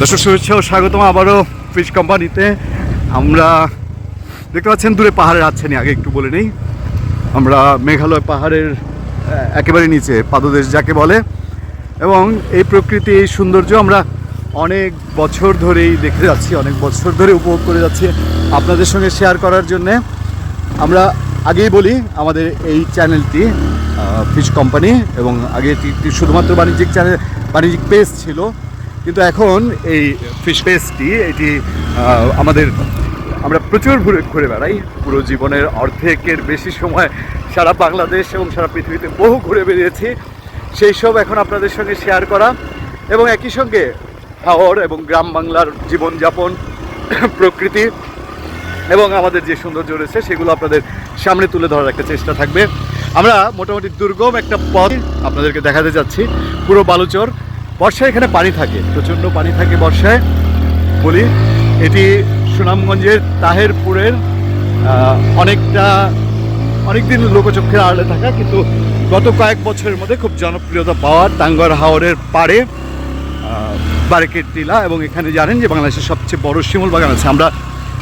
দর্শক শুভেচ্ছা ও স্বাগতম আবারও ফিশ কোম্পানিতে আমরা দেখতে পাচ্ছেন দূরে পাহাড়ের হাতছানি আগে একটু বলে নেই। আমরা মেঘালয় পাহাড়ের একেবারে নিচে, পাদদেশ যাকে বলে। এবং এই প্রকৃতি, এই সৌন্দর্য আমরা অনেক বছর ধরেই দেখে যাচ্ছি, অনেক বছর ধরে উপভোগ করে যাচ্ছি আপনাদের সঙ্গে শেয়ার করার জন্যে। আমরা আগেই বলি, আমাদের এই চ্যানেলটি ফিশ কোম্পানি এবং আগে শুধুমাত্র বাণিজ্যিক চ্যানেল বাণিজ্যিক পেজ ছিল। কিন্তু এখন এই ফিশ পেজটি এটি আমাদের, আমরা প্রচুর ঘুরে ঘুরে বেড়াই। পুরো জীবনের অর্ধেকের বেশি সময় সারা বাংলাদেশ এবং সারা পৃথিবীতে বহু ঘুরে বেরিয়েছি সেই সব এখন আপনাদের সঙ্গে শেয়ার করা এবং একই সঙ্গে হাওর এবং গ্রাম বাংলার জীবনযাপন, প্রকৃতি এবং আমাদের যে সৌন্দর্য রয়েছে সেগুলো আপনাদের সামনে তুলে ধরার একটা চেষ্টা থাকবে। আমরা মোটামুটি দুর্গম একটা পথ আপনাদেরকে দেখাতে যাচ্ছি। পুরো বালুচর বর্ষায় এখানে পানি থাকে, প্রচণ্ড পানি থাকে বর্ষায়। বলি, এটি সুনামগঞ্জের তাহেরপুরের অনেকটা, অনেকদিন লোকচক্ষের আড়ালে থাকা, কিন্তু গত কয়েক বছরের মধ্যে খুব জনপ্রিয়তা পাওয়া টাঙ্গর হাওরের পাড়ে বারেকের টিলা এবং এখানে জানেন যে বাংলাদেশের সবচেয়ে বড় শিমুল বাগান আছে। আমরা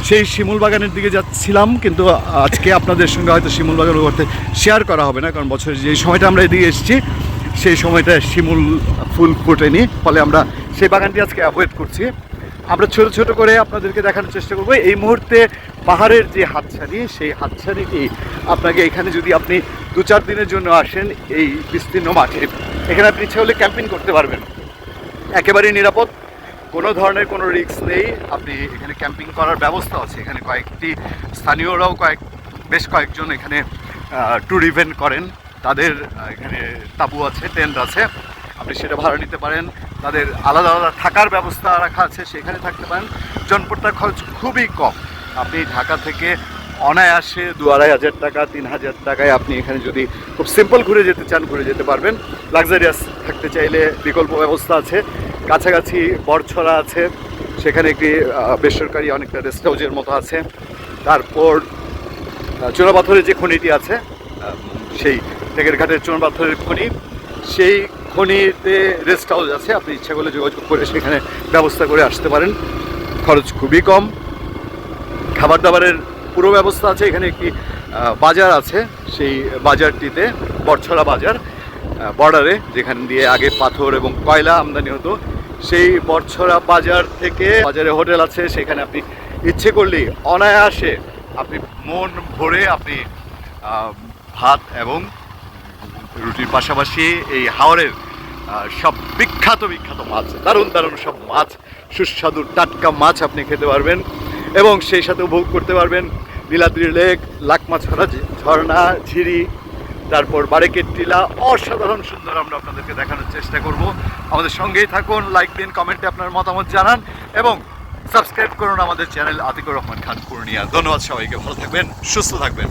সেই শিমুল বাগানের দিকে যাচ্ছিলাম, কিন্তু আজকে আপনাদের সঙ্গে হয়তো শিমুল বাগান করতে শেয়ার করা হবে না, কারণ বছরের যে সময়টা আমরা এদিকে এসেছি সেই সময়টা শিমুল ফুল ফোটেনি। ফলে আমরা সেই বাগানটি আজকে অ্যাভয়েড করছি। আমরা ছোট ছোট করে আপনাদেরকে দেখানোর চেষ্টা করব। এই মুহূর্তে পাহাড়ের যে হাতছানি, সেই হাতছানিটি আপনাকে এখানে যদি আপনি দু চার দিনের জন্য আসেন এই বিস্তীর্ণ মাঠে, এখানে আপনি ইচ্ছা হলে ক্যাম্পিং করতে পারবেন। একেবারেই নিরাপদ। কোনো ধরনের কোনো রিস্ক নেই। আপনি এখানে ক্যাম্পিং করার ব্যবস্থা আছে। এখানে কয়েকটি স্থানীয়রাও কয়েক, বেশ কয়েকজন এখানে ট্যুর ইভেন্ট করেন। তাদের এখানে তাবু আছে টেন্ট আছে। আপনি সেটা ভাড়া নিতে পারেন। তাদের আলাদা আলাদা থাকার ব্যবস্থা রাখা আছে সেখানে থাকতে পারেন। জনপট্টার খরচ খুবই কম। আপনি ঢাকা থেকে অনায়াসে দু আড়াই হাজার টাকা তিন হাজার টাকায় আপনি এখানে যদি খুব সিম্পল ঘুরে যেতে চান ঘুরে যেতে পারবেন। লাক্সারিয়াস থাকতে চাইলে বিকল্প ব্যবস্থা আছে। কাছাকাছি বরছড়া আছে। সেখানে একটি বেসরকারি অনেকটা রেস্ট হাউসের মতো আছে। তারপর আহ, চুনাপাথরের যে খনিটি আছে সেই টেকের ঘাটের চুন পাথরের খনি, সেই খনিতে রেস্ট হাউস আছে। আপনি ইচ্ছা করলে যোগাযোগ করে সেখানে ব্যবস্থা করে আসতে পারেন। খরচ খুবই কম। খাবার দাবারের পুরো ব্যবস্থা আছে। এখানে একটি বাজার আছে। সেই বাজারটিতে বটছড়া বাজার বর্ডারে যেখান দিয়ে আগে পাথর এবং কয়লা আমদানি হতো। সেই বটছড়া বাজার থেকে বাজারে হোটেল আছে। সেখানে আপনি ইচ্ছে করলেই অনায়াসে আপনি মন ভরে আপনি ভাত এবং রুটির পাশাপাশি এই হাওরের আহ, সব বিখ্যাত বিখ্যাত মাছ দারুণ দারুণ সব মাছ সুস্বাদু টাটকা মাছ আপনি খেতে পারবেন এবং সেই সাথে উপভোগ করতে পারবেন নীলাদ্রি লেক লাকমাছড়া ঝি- ঝর্ণা ঝিরি তারপর বারেকের টিলা অসাধারণ সুন্দর আমরা আপনাদেরকে দেখানোর চেষ্টা করব। আমাদের সঙ্গেই থাকুন লাইক দিন কমেন্টে আপনার মতামত জানান এবং সাবস্ক্রাইব করুন আমাদের চ্যানেল আতিকুর রহমান খান পূর্ণিয়া। ধন্যবাদ সবাইকে ভালো থাকবেন সুস্থ থাকবেন।